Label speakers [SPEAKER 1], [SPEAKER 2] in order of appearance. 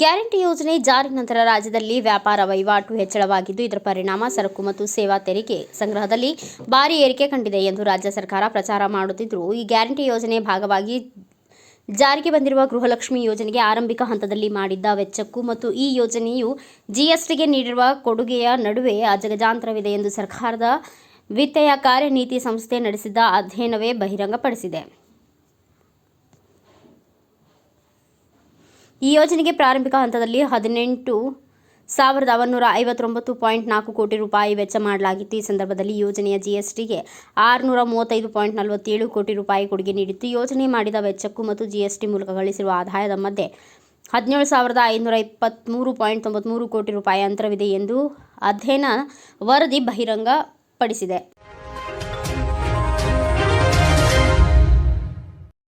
[SPEAKER 1] Guarantee ಯೋಜನೆ ಜಾರಿ ನಂತರ ರಾಜ್ಯದಲ್ಲಿ ವ್ಯಾಪಾರ ವಹಿವಾಟು ಹೆಚ್ಚಳವಾಗಿದ್ದು, ಇದರ ಪರಿಣಾಮ ಸರಕು ಮತ್ತು ಸೇವಾ ತೆರಿಗೆ ಸಂಗ್ರಹದಲ್ಲಿ ಭಾರಿ ಏರಿಕೆ ಕಂಡಿದೆ ಎಂದು ರಾಜ್ಯ ಸರ್ಕಾರ ಪ್ರಚಾರ ಮಾಡುತ್ತಿದ್ದರೂ ಈ ಗ್ಯಾರಂಟಿ ಯೋಜನೆ ಭಾಗವಾಗಿ ಜಾರಿಗೆ ಬಂದಿರುವ ಗೃಹಲಕ್ಷ್ಮಿ ಯೋಜನೆಗೆ ಆರಂಭಿಕ ಹಂತದಲ್ಲಿ ಮಾಡಿದ್ದ ವೆಚ್ಚಕ್ಕೂ ಮತ್ತು ಈ ಯೋಜನೆಯು ಜಿಎಸ್ಟಿಗೆ ನೀಡಿರುವ ಕೊಡುಗೆಯ ನಡುವೆ ಅಜಗಜಾಂತರವಿದೆ ಎಂದು ಸರ್ಕಾರದ ವಿತ್ತೆಯ ಕಾರ್ಯನೀತಿ ಸಂಸ್ಥೆ ನಡೆಸಿದ ಅಧ್ಯಯನವೇ ಬಹಿರಂಗಪಡಿಸಿದೆ. ಈ ಯೋಜನೆಗೆ ಪ್ರಾರಂಭಿಕ ಹಂತದಲ್ಲಿ ಹದಿನೆಂಟು ಸಾವಿರದ ಅವನ್ನೂರ ಐವತ್ತೊಂಬತ್ತು ಪಾಯಿಂಟ್ ನಾಲ್ಕು ಕೋಟಿ ರೂಪಾಯಿ ವೆಚ್ಚ ಮಾಡಲಾಗಿತ್ತು. ಈ ಸಂದರ್ಭದಲ್ಲಿ ಯೋಜನೆಯ ಜಿಎಸ್ಟಿಗೆ ಆರುನೂರ ಮೂವತ್ತೈದು ಪಾಯಿಂಟ್ ನಲವತ್ತೇಳು ಕೋಟಿ ರೂಪಾಯಿ ಕೊಡುಗೆ ನೀಡಿತ್ತು. ಯೋಜನೆ ಮಾಡಿದ ವೆಚ್ಚಕ್ಕೂ ಮತ್ತು ಜಿಎಸ್ಟಿ ಮೂಲಕ ಗಳಿಸಿರುವ ಆದಾಯದ ಮಧ್ಯೆ ಹದಿನೇಳು ಸಾವಿರದ ಐನೂರ ಇಪ್ಪತ್ತ್ಮೂರು ಪಾಯಿಂಟ್ ತೊಂಬತ್ತ್ಮೂರು ಕೋಟಿ ರೂಪಾಯಿ ಅಂತರವಿದೆ ಎಂದು ಅಧ್ಯಯನ ವರದಿ ಬಹಿರಂಗಪಡಿಸಿದೆ.